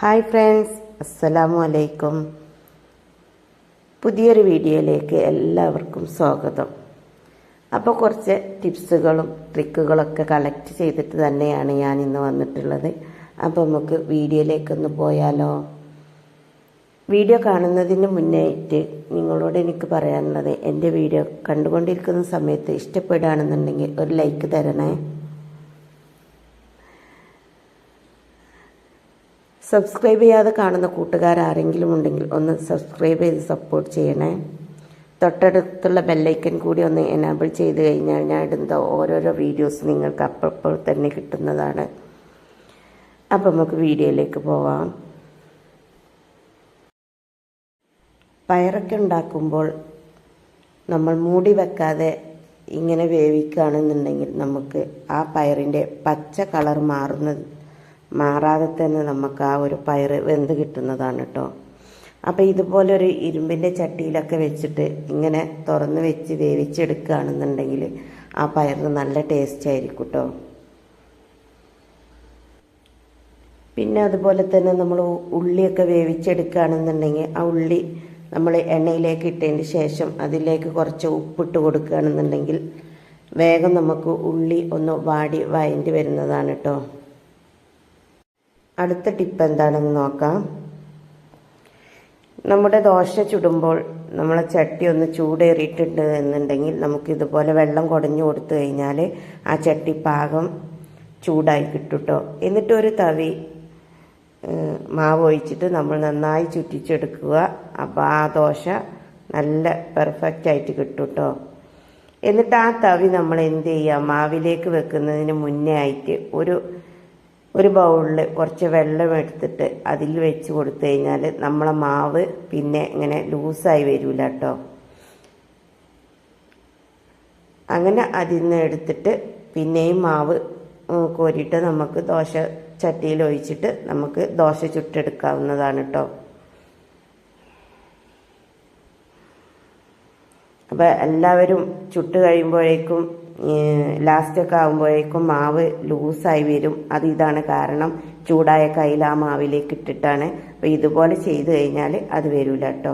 Hi friends അസ്സലാമു അലൈക്കും. പുതിയൊരു വീഡിയോയിലേക്ക് എല്ലാവർക്കും സ്വാഗതം. അപ്പോൾ കുറച്ച് ടിപ്സുകളും ട്രിക്കുകളൊക്കെ കളക്ട് ചെയ്തിട്ട് തന്നെയാണ് ഞാൻ ഇന്ന് വന്നിട്ടുള്ളത്. അപ്പോൾ നമുക്ക് വീഡിയോയിലേക്കൊന്ന് പോയാലോ? വീഡിയോ കാണുന്നതിന് മുന്നേറ്റ് നിങ്ങളോട് എനിക്ക് പറയാനുള്ളത് എന്റെ വീഡിയോ കണ്ടുകൊണ്ടിരിക്കുന്ന സമയത്ത് ഇഷ്ടപ്പെടുകയാണെന്നുണ്ടെങ്കിൽ ഒരു ലൈക്ക് തരണേ. സബ്സ്ക്രൈബ് ചെയ്യാതെ കാണുന്ന കൂട്ടുകാർ ആരെങ്കിലും ഉണ്ടെങ്കിൽ ഒന്ന് സബ്സ്ക്രൈബ് ചെയ്ത് സപ്പോർട്ട് ചെയ്യണേ. തൊട്ടടുത്തുള്ള ബെല്ലൈക്കൻ കൂടി ഒന്ന് എനാബിൾ ചെയ്ത് കഴിഞ്ഞാൽ ഞാൻ ഇടുന്ന ഓരോരോ വീഡിയോസ് നിങ്ങൾക്ക് അപ്പോൾ തന്നെ കിട്ടുന്നതാണ്. അപ്പം നമുക്ക് വീഡിയോയിലേക്ക് പോവാം. പയറൊക്കെ ഉണ്ടാക്കുമ്പോൾ നമ്മൾ മൂടി വെക്കാതെ ഇങ്ങനെ വേവിക്കുകയാണെന്നുണ്ടെങ്കിൽ നമുക്ക് ആ പയറിന്റെ പച്ച കളർ മാറുന്നത് മാറാതെ തന്നെ നമുക്ക് ആ ഒരു പയർ വെന്ത് കിട്ടുന്നതാണ് കേട്ടോ അപ്പോൾ ഇതുപോലൊരു ഇരുമ്പിന്റെ ചട്ടിയിലൊക്കെ വെച്ചിട്ട് ഇങ്ങനെ തുറന്ന് വെച്ച് വേവിച്ചെടുക്കുകയാണെന്നുണ്ടെങ്കിൽ ആ പയറിന് നല്ല ടേസ്റ്റ് ആയിരിക്കും കേട്ടോ പിന്നെ അതുപോലെ തന്നെ നമ്മൾ ഉള്ളിയൊക്കെ വേവിച്ചെടുക്കുകയാണെന്നുണ്ടെങ്കിൽ ആ ഉള്ളി നമ്മൾ എണ്ണയിലേക്ക് ഇട്ടതിന് ശേഷം അതിലേക്ക് കുറച്ച് ഉപ്പിട്ട് കൊടുക്കുകയാണെന്നുണ്ടെങ്കിൽ വേഗം നമുക്ക് ഉള്ളി ഒന്ന് വാടി വയണ്ടി വരുന്നതാണ് കേട്ടോ അടുത്ത ടിപ്പ് എന്താണെന്ന് നോക്കാം. നമ്മുടെ ദോശ ചുടുമ്പോൾ നമ്മളെ ചട്ടി ഒന്ന് ചൂടേറിയിട്ടുണ്ട് എന്നുണ്ടെങ്കിൽ നമുക്ക് ഇതുപോലെ വെള്ളം കുടഞ്ഞു കൊടുത്തു കഴിഞ്ഞാൽ ആ ചട്ടി പാകം ചൂടായി കിട്ടുട്ടോ. എന്നിട്ടൊരു തവി മാവ് ഒഴിച്ചിട്ട് നമ്മൾ നന്നായി ചുറ്റിച്ചെടുക്കുക. അപ്പോൾ ആ ദോശ നല്ല പെർഫെക്റ്റ് ആയിട്ട് കിട്ടുട്ടോ. എന്നിട്ട് ആ തവി നമ്മൾ എന്ത് ചെയ്യുക? മാവിലേക്ക് വെക്കുന്നതിന് മുന്നേ ആയിട്ട് ഒരു ഒരു ബൗളിൽ കുറച്ച് വെള്ളം എടുത്തിട്ട് അതിൽ വെച്ച് കൊടുത്തു കഴിഞ്ഞാൽ നമ്മളെ മാവ് പിന്നെ ഇങ്ങനെ ലൂസായി വരില്ല കേട്ടോ. അങ്ങനെ അതിൽ നിന്ന് എടുത്തിട്ട് പിന്നെയും മാവ് കോരിയിട്ട് നമുക്ക് ദോശ ചട്ടിയിൽ ഒഴിച്ചിട്ട് നമുക്ക് ദോശ ചുട്ടെടുക്കാവുന്നതാണ് കേട്ടോ. അപ്പോൾ എല്ലാവരും ചുട്ട് കഴിയുമ്പോഴേക്കും ലാസ്റ്റൊക്കെ ആകുമ്പോഴേക്കും മാവ് ലൂസായി വരും. അത് ഇതാണ് കാരണം. ചൂടായ കയ്യിൽ ആ മാവിലേക്ക് ഇട്ടിട്ടാണ്. അപ്പോൾ ഇതുപോലെ ചെയ്തു കഴിഞ്ഞാൽ അത് വരില്ല കേട്ടോ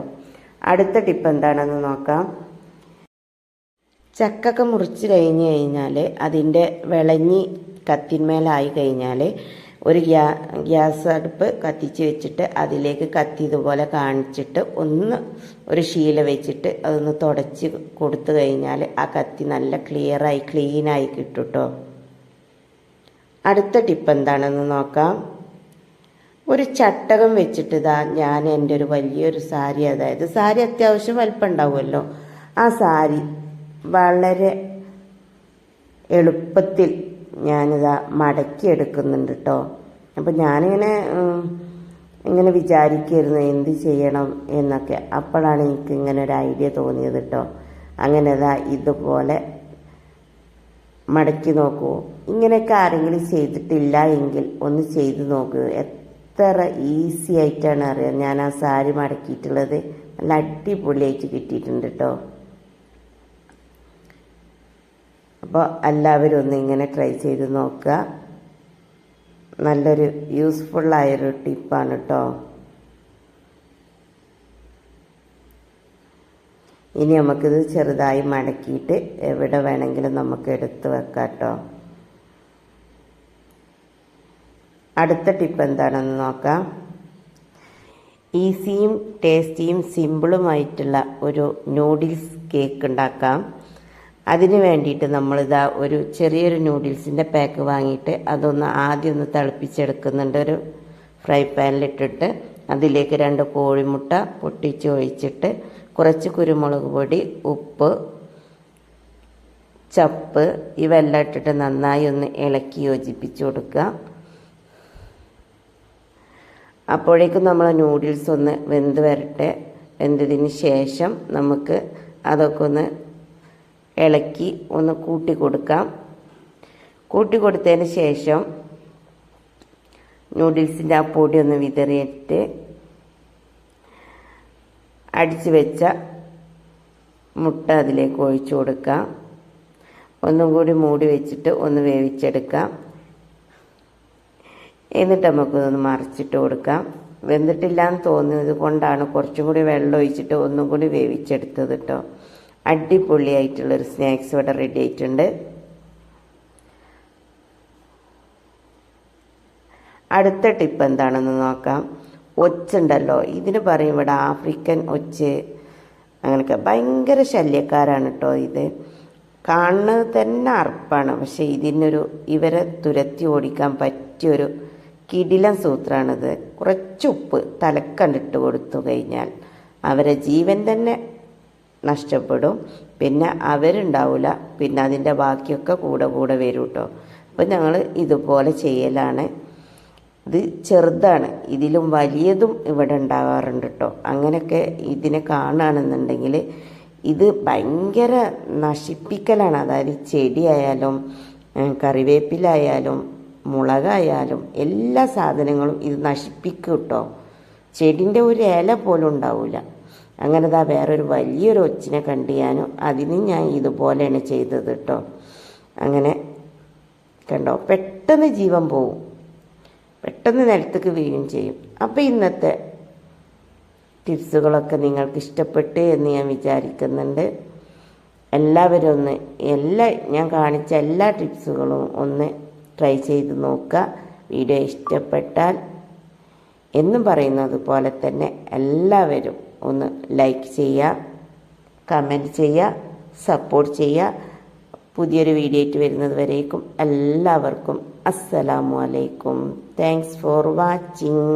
അടുത്ത ടിപ്പ് എന്താണെന്ന് നോക്കാം. ചക്കൊക്കെ മുറിച്ച് കഴിഞ്ഞ് കഴിഞ്ഞാൽ അതിന്റെ വിളഞ്ഞി കത്തിന്മേലായി കഴിഞ്ഞാൽ ഒരു ഗ്യാ ഗ്യാസ് അടുപ്പ് കത്തിച്ച് വെച്ചിട്ട് അതിലേക്ക് കത്തി ഇതുപോലെ കാണിച്ചിട്ട് ഒന്ന് ഒരു ശീല വെച്ചിട്ട് അതൊന്ന് തുടച്ച് കൊടുത്തു കഴിഞ്ഞാൽ ആ കത്തി നല്ല ക്ലിയറായി ക്ലീനായി കിട്ടുട്ടോ. കേട്ടോ അടുത്ത ടിപ്പ് എന്താണെന്ന് നോക്കാം. ഒരു ചട്ടകം വെച്ചിട്ട് ഇതാ ഞാൻ എന്റെ ഒരു വലിയൊരു സാരി അതായത് സാരി അത്യാവശ്യം വലിപ്പം ഉണ്ടാവുമല്ലോ. ആ സാരി വളരെ എളുപ്പത്തിൽ ഞാനിതാ മടക്കി എടുക്കുന്നുണ്ട് കേട്ടോ അപ്പം ഞാനിങ്ങനെ ഇങ്ങനെ വിചാരിക്കായിരുന്നു എന്ത് ചെയ്യണം എന്നൊക്കെ. അപ്പോഴാണ് എനിക്ക് ഇങ്ങനെ ഒരു ഐഡിയ തോന്നിയത് കേട്ടോ അങ്ങനെ ഇതാ ഇതുപോലെ മടക്കി നോക്കൂ. ഇങ്ങനെയൊക്കെ ആരെങ്കിലും ചെയ്തിട്ടില്ല എങ്കിൽ ഒന്ന് ചെയ്ത് നോക്കൂ. എത്ര ഈസി ആയിട്ടാണ് അറിയാം. ഞാൻ ആ സാരി മടക്കിയിട്ടുള്ളത്. നല്ല അടിപൊളിയായിട്ട് കിട്ടിയിട്ടുണ്ട് കേട്ടോ അപ്പോൾ എല്ലാവരും ഒന്ന് ഇങ്ങനെ ട്രൈ ചെയ്ത് നോക്കുക. നല്ലൊരു യൂസ്ഫുള്ളായൊരു ടിപ്പാണ് കേട്ടോ ഇനി നമുക്കിത് ചെറുതായി മടക്കിയിട്ട് എവിടെ വേണമെങ്കിലും നമുക്ക് എടുത്ത് വെക്കാം കേട്ടോ അടുത്ത ടിപ്പ് എന്താണെന്ന് നോക്കാം. ഈസിയും ടേസ്റ്റിയും സിമ്പിളുമായിട്ടുള്ള ഒരു നൂഡിൽസ് കേക്ക് ഉണ്ടാക്കാം. അതിന് വേണ്ടിയിട്ട് നമ്മളിതാ ഒരു ചെറിയൊരു നൂഡിൽസിന്റെ പാക്ക് വാങ്ങിയിട്ട് അതൊന്ന് ആദ്യം ഒന്ന് തിളപ്പിച്ചെടുക്കുന്നുണ്ട്. ഒരു ഫ്രൈ പാനിലിട്ടിട്ട് അതിലേക്ക് രണ്ട് കോഴിമുട്ട പൊട്ടിച്ച് ഒഴിച്ചിട്ട് കുറച്ച് കുരുമുളക് പൊടി ഉപ്പ് ചപ്പ് ഇവെല്ലാം ഇട്ടിട്ട് നന്നായി ഒന്ന് ഇളക്കി യോജിപ്പിച്ച് കൊടുക്കുക. അപ്പോഴേക്കും നമ്മൾ നൂഡിൽസ് ഒന്ന് വെന്ത് വരട്ടെ. വെന്തതിന് ശേഷം നമുക്ക് അതൊക്കെ ഒന്ന് ഇളക്കി ഒന്ന് കൂട്ടി കൊടുക്കാം. കൂട്ടി കൊടുത്തതിന് ശേഷം നൂഡിൽസിന്റെ ആ പൊടി ഒന്ന് വിതറിയിട്ട് അടിച്ചു വെച്ച മുട്ട അതിലേക്ക് ഒഴിച്ചു കൊടുക്കാം. ഒന്നും കൂടി മൂടി വെച്ചിട്ട് ഒന്ന് വേവിച്ചെടുക്കാം. എന്നിട്ട് നമുക്കിതൊന്ന് മറിച്ചിട്ട് കൊടുക്കാം. വെന്തിട്ടില്ല എന്ന് തോന്നിയത് കൊണ്ടാണ് കുറച്ചും കൂടി വെള്ളം ഒഴിച്ചിട്ട് ഒന്നും കൂടി വേവിച്ചെടുത്തത് കേട്ടോ അടിപൊളിയായിട്ടുള്ളൊരു സ്നാക്സ് ഇവിടെ റെഡി ആയിട്ടുണ്ട്. അടുത്ത ടിപ്പ് എന്താണെന്ന് നോക്കാം. ഒച്ചുണ്ടല്ലോ. ഇതിന് പറയും ഇവിടെ ആഫ്രിക്കൻ ഒച്ച് അങ്ങനെയൊക്കെ ഭയങ്കര ശല്യക്കാരാണ് കേട്ടോ ഇത്. കാണുന്നത് തന്നെ അർപ്പാണ്. പക്ഷേ ഇതിനൊരു ഇവരെ തുരത്തി ഓടിക്കാൻ പറ്റിയൊരു കിടിലൻ സൂത്രമാണിത് കുറച്ച് ഉപ്പ് തലക്കണ്ടിട്ട് കൊടുത്തു കഴിഞ്ഞാൽ അവരെ ജീവൻ തന്നെ നഷ്ടപ്പെടും. പിന്നെ അവരുണ്ടാവില്ല പിന്നെ അതിന്റെ ബാക്കിയൊക്കെ കൂടെ കൂടെ വരും കേട്ടോ അപ്പം ഞങ്ങൾ ഇതുപോലെ ചെയ്യലാണ്. ഇത് ചെറുതാണ്. ഇതിലും വലിയതും ഇവിടെ ഉണ്ടാവാറുണ്ട് കേട്ടോ അങ്ങനെയൊക്കെ ഇതിനെ കാണുകയാണെന്നുണ്ടെങ്കിൽ ഇത് ഭയങ്കര നശിപ്പിക്കലാണ്. അതായത് ചെടിയായാലും കറിവേപ്പിലായാലും മുളകായാലും എല്ലാ സാധനങ്ങളും ഇത് നശിപ്പിക്കും കേട്ടോ ചെടിന്റെ ഒരു ഇല പോലും ഉണ്ടാവില്ല അങ്ങനെ ദാ വേറൊരു വലിയൊരു ഒച്ചിനെ കണ്ട് ഞാനും അതിന് ഞാൻ ഇതുപോലെയാണ് ചെയ്തത് കേട്ടോ അങ്ങനെ കണ്ടോ? പെട്ടെന്ന് ജീവൻ പോവും. പെട്ടെന്ന് നിലത്തേക്ക് വീഴുകയും ചെയ്യും. അപ്പോൾ ഇന്നത്തെ ടിപ്സുകളൊക്കെ നിങ്ങൾക്ക് ഇഷ്ടപ്പെട്ട് എന്ന് ഞാൻ വിചാരിക്കുന്നുണ്ട്. എല്ലാവരും ഒന്ന് എല്ലാ ഞാൻ കാണിച്ച എല്ലാ ടിപ്സുകളും ഒന്ന് ട്രൈ ചെയ്ത് നോക്കുക. വീഡിയോ ഇഷ്ടപ്പെട്ടാൽ എന്നും പറയുന്നത് പോലെ തന്നെ എല്ലാവരും ഒന്ന് ലൈക്ക് ചെയ്യുക കമന്റ് ചെയ്യുക സപ്പോർട്ട് ചെയ്യുക. പുതിയൊരു വീഡിയോ ആയിട്ട് വരുന്നത് വരേക്കും എല്ലാവർക്കും അസ്സലാമു അലൈക്കും. Thanks for watching